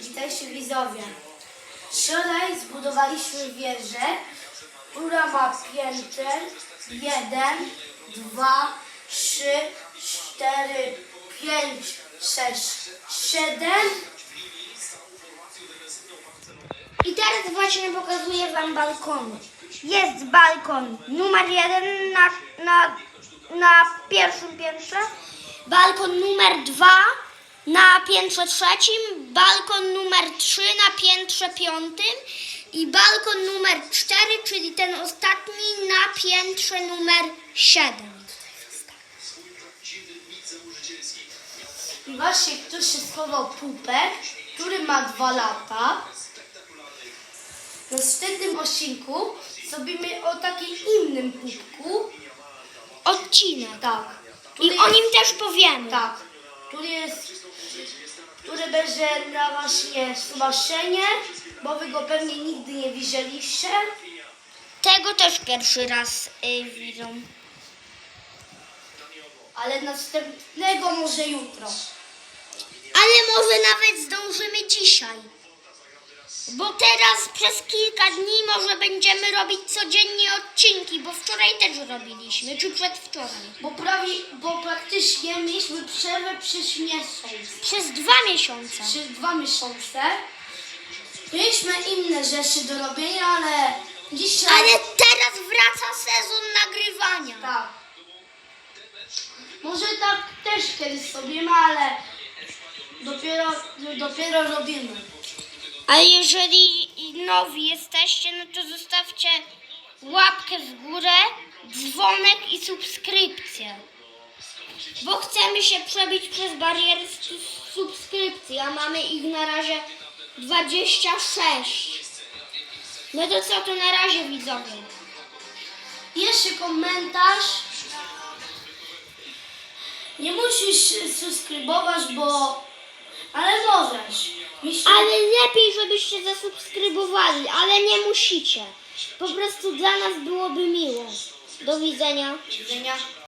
Witajcie widzowie. Wczoraj zbudowaliśmy wieżę, która ma pięter 1, 2, 3, 4, 5, 6, 7. I teraz właśnie pokazuję Wam balkony. Jest balkon numer jeden na, na, na pierwszym piętrze, balkon numer dwa na piętrze trzecim, balkon numer trzy na piętrze piątym i balkon numer cztery, czyli ten ostatni na piętrze numer siedem. I właśnie tu się schował pupek, który ma 2 lata. W następnym odcinku zrobimy o takim innym pupku. Odcinek. Tak. I o nim też powiemy. Tak, który jest, który będzie na właśnie stowarzyszenie, bo wy go pewnie nigdy nie widzieliście. Tego też pierwszy raz y, widzą. Ale następnego może jutro. Ale może nawet zdążymy dzisiaj. Bo teraz przez kilka dni może będziemy robić codziennie odcinki, bo wczoraj też robiliśmy, czy przedwczoraj. Bo prawie, bo praktycznie mieliśmy przerwę przez miesiąc, Przez dwa miesiące. przez dwa miesiące. Mieliśmy inne rzeczy do robienia, ale dzisiaj... Ale teraz wraca sezon nagrywania. Tak. Może tak też kiedyś robimy, ale dopiero, dopiero robimy. A jeżeli nowi jesteście, no to zostawcie łapkę w górę, dzwonek i subskrypcję. Bo chcemy się przebić przez bariery s- subskrypcji, a mamy ich na razie 26. No to co to na razie widzowie? Jeszcze komentarz. Nie musisz subskrybować, bo... Ale możesz. Jeśli... Ale lepiej, żebyście zasubskrybowali, ale nie musicie. Po prostu dla nas byłoby miło. Do widzenia. Do widzenia.